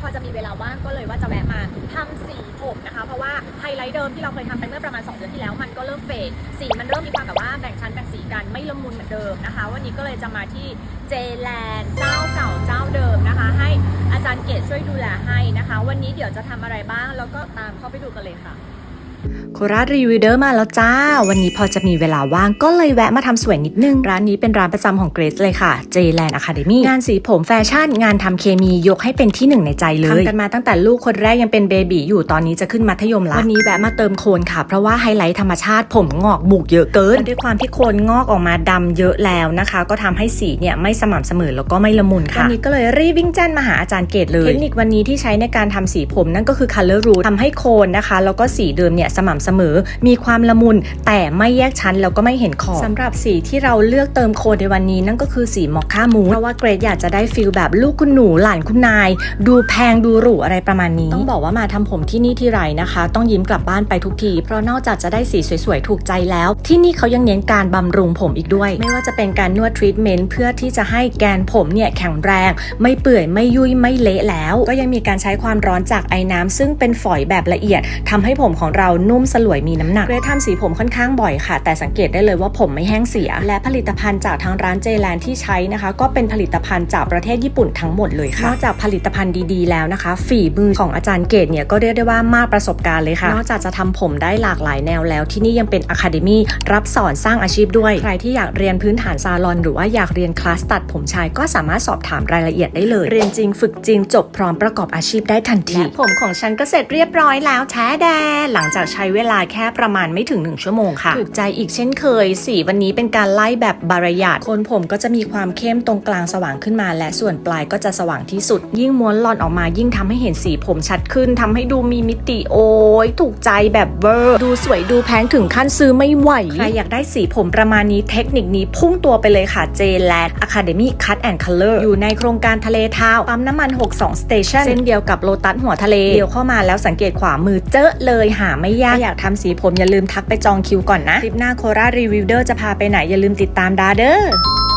พอจะมีเวลาว่างก็เลยว่าจะแวะมาทำสีผมนะคะ เพราะว่าไฮไลท์เดิมที่เราเคยทำไปเมื่อประมาณ 2 เดือนที่แล้วมันก็เริ่มเฟดสีมันเริ่มมีความแบบว่าแบ่งชั้นแบ่งสีกันไม่ละมุนเหมือนเดิมนะคะ วันนี้ก็เลยจะมาที่เจแลนเจ้าเก่าเจ้าเดิมนะคะ ให้อาจารย์เกตช่วยดูแลให้นะคะ วันนี้เดี๋ยวจะทำอะไรบ้างแล้วก็ตามเข้าไปดูกันเลยค่ะ โคราชรีวิวเดอร์มาแล้วจ้า วันนี้พอจะมีเวลาว่างก็เลยแวะมาทำสวยนิดนึง ร้านนี้เป็นร้านประจำของเกรซเลยค่ะ J-Land Academy งานสีผมแฟชั่น งานทำเคมียกให้เป็นที่หนึ่งในใจเลยทำกันมาตั้งแต่ลูกคนแรกยังเป็นเบบีอยู่ตอนนี้จะขึ้นมัธยมแล้ว วันนี้แวะมาเติมโคนค่ะ เพราะว่าไฮไลท์ธรรมชาติผมงอกบุกเยอะเกิน ด้วยความที่โคนงอกออกมาดำเยอะแล้วนะคะ ก็ทำให้สีเนี่ยไม่สม่ำเสมอแล้วก็ไม่ละมุนค่ะวันนี้ก็เลยรีบวิ่งแจ้นมาหาอาจารย์เกตเลยเทคนิควันนี้ที่ใช้ในการทำสีผมนั่นก็คือ color root ทำให้โคนนะคะแล้วก็สีเดิมเนี่ยสม่ำเสมอ มีความละมุนแต่ไม่แยกชั้นแล้วก็ไม่เห็นขอบสำหรับสีที่เราเลือกเติมโคนในวันนี้นั่นก็คือสีมอคค่ามูเพราะว่าเกรดอยากจะได้ฟิลแบบลูกคุณหนูหลานคุณนาย ดูแพงดูหรูอะไรประมาณนี้ ต้องบอกว่ามาทำผมที่นี่ที่ไรนะคะ ต้องยิ้มกลับบ้านไปทุกที เพราะนอกจากจะได้สีสวยๆถูกใจแล้ว ที่นี่เขายังเน้นการบำรุงผมอีกด้วย ไม่ว่าจะเป็นการนวดทรีทเมนต์เพื่อที่จะให้แกนผมเนี่ยแข็งแรง ไม่เปื่อยไม่ยุ่ยไม่เละแล้ว ก็ยังมีการใช้ความร้อนจากไอ้น้ำซึ่งเป็นฝอยแบบละเอียดทำให้ผมของเรานุ่มสลวยมีน้ำหนักเกรดทำสีผมค่อนข้างบ่อยค่ะ แต่สังเกตได้เลยว่าผมไม่แห้งเสีย และผลิตภัณฑ์จากทางร้านเจแลนที่ใช้นะคะ ก็เป็นผลิตภัณฑ์จากประเทศญี่ปุ่นทั้งหมดเลยค่ะนอกจากผลิตภัณฑ์ดีๆแล้วนะคะ ฝีมือของอาจารย์เกตเนี่ยก็เรียกได้ว่ามากประสบการณ์เลยค่ะ นอกจากจะทำผมได้หลากหลายแนวแล้ว ที่นี่ยังเป็นอะคาเดมีรับสอนสร้างอาชีพด้วย ใครที่อยากเรียนพื้นฐานซาลอน หรือว่าอยากเรียนคลาสตัดผมชายก็สามารถสอบถามรายละเอียดได้เลย เรียนจริงฝึกจริงจบพร้อมประกอบอาชีพได้ทันทีและผมของฉันก็เสร็จเรียบร้อยแล้วแท้แดหลังจากใช้เวลาแค่ประมาณไม่ถึง 1 ชั่วโมงค่ะ ถูกใจอีกเช่นเคย สีวันนี้เป็นการไล่แบบบารยาทคนผมก็จะมีความเข้มตรงกลางสว่างขึ้นมา และส่วนปลายก็จะสว่างที่สุด ยิ่งม้วนหลอนออกมายิ่งทำให้เห็นสีผมชัดขึ้นทำให้ดูมีมิติโอ้ยถูกใจแบบเวอร์ดูสวยดูแพงถึงขั้นซื้อไม่ไหวใครอยากได้สีผมประมาณนี้เทคนิคนี้พุ่งตัวไปเลยค่ะ J l a d Academy Cut and Color อยู่ในโครงการทะเลทาวปั๊มน้ำมัน 62 Station เส้นเดียวกับโลตัสหัวทะเลเดียวเข้ามาแล้วสังเกตขวามือเจอเลยหาไม่ยากอยากทำสีผมอย่าลืมทักไปจองคิวก่อนนะ คลิปหน้าโครารีวิวเดอร์จะพาไปไหนอย่าลืมติดตามดาเด้อ